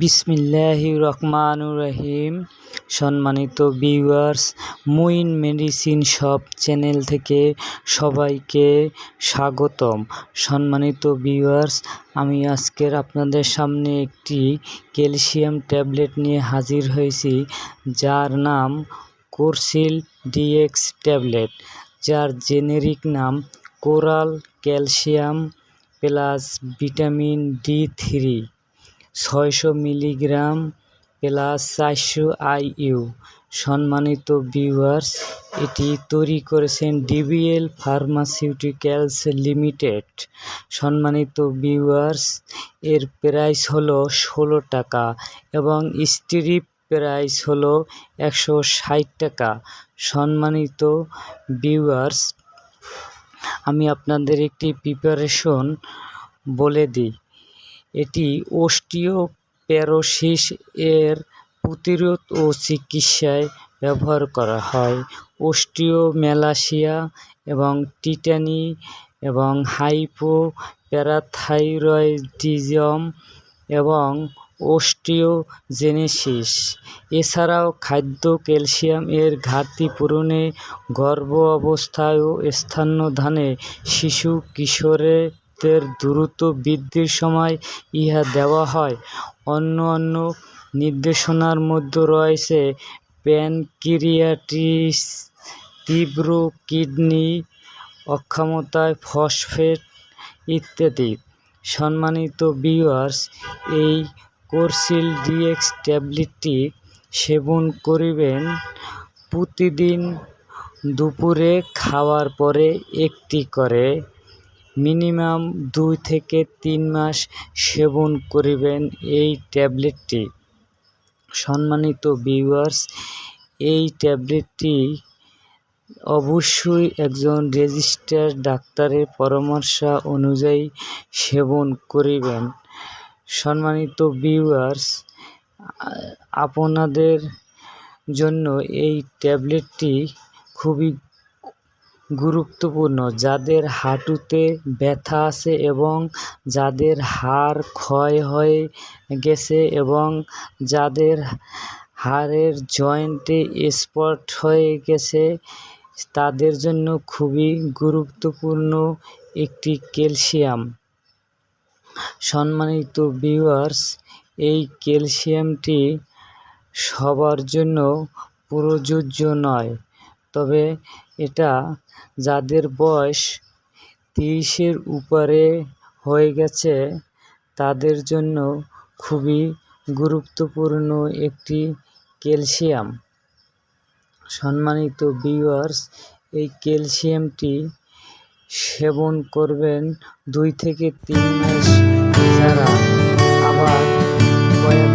বিসমিল্লাহি রহমানুর রহিম। সম্মানিত viewers Muin medicine shop channel থেকে সবাইকে স্বাগতম। সম্মানিত ভিউয়ার্স আমি আজকের আপনাদের সামনে একটি ক্যালসিয়াম ট্যাবলেট নিয়ে হাজির হয়েছি, যার নাম কোরসিল ডিএক্স ট্যাবলেট, যার জেনেরিক নাম coral calcium plus vitamin D three. ছয়শো মিলিগ্রাম প্লাস চারশো আইইউ। সম্মানিত ভিউয়ার্স, এটি তৈরি করেছেন ডিবিএল ফার্মাসিউটিক্যালস লিমিটেড। সম্মানিত ভিউয়ার্স, এর প্রাইস হলো ষোলো টাকা এবং স্ট্রিপ প্রাইস হলো একশো ষাট টাকা। সম্মানিত ভিউয়ার্স, আমি আপনাদের একটি প্রিপারেশন বলে দিই। এটি অস্টিওপোরোসিস এর প্রতিরোধ ও চিকিৎসায় ব্যবহার করা হয়। অস্টিওম্যালাসিয়া এবং টিটানি এবং হাইপোপ্যারাথাইরয়েডিজম এবং অস্টিওজেনেসিস। এছাড়াও খাদ্য ক্যালসিয়াম এর ঘাটতি পূরণে গর্ভ অবস্থায় ও স্তন্যদানে শিশু কিশোরদের দ্রুত বৃদ্ধির সময় ইহা দেওয়া হয়। অন্য অন্য নির্দেশনার মধ্যে রয়েছে প্যানক্রিয়াটিস, তীব্র কিডনি, অক্ষমতায় ফসফেট ইত্যাদি। সম্মানিত ভিউয়ার্স, এই কোরসিল ডিএক্স ট্যাবলেটটি সেবন করিবেন প্রতিদিন দুপুরে, খাওয়ার পরে একটি করে মিনিমাম দুই থেকে তিন মাস সেবন করিবেন এই ট্যাবলেটটি। সম্মানিত ভিউয়ার্স, এই ট্যাবলেটটি অবশ্যই একজন রেজিস্টার্ড ডাক্তারের পরামর্শ অনুযায়ী সেবন করিবেন। সম্মানিত ভিউয়ার্স আপনাদের জন্য এই ট্যাবলেটটি খুবই গুরুত্বপূর্ণ। যাদের হাঁটুতে ব্যথা আছে এবং যাদের হাড় ক্ষয় হয়ে গেছে এবং যাদের হাড়ের জয়েন্টে স্পট হয়ে গেছে, তাদের জন্য খুবই গুরুত্বপূর্ণ একটি ক্যালসিয়াম। সম্মানিত ভিউয়ার্স, এই ক্যালসিয়ামটি সবার জন্য প্রযোজ্য নয়। তবে এটা যাদের বয়স তিরিশের উপরে হয়ে গেছে, তাদের জন্য খুবই গুরুত্বপূর্ণ একটি ক্যালসিয়াম। সম্মানিত ভিউয়ার্স, এই ক্যালসিয়ামটি সেবন করবেন দুই থেকে তিন মাস। যারা আবার কয়েক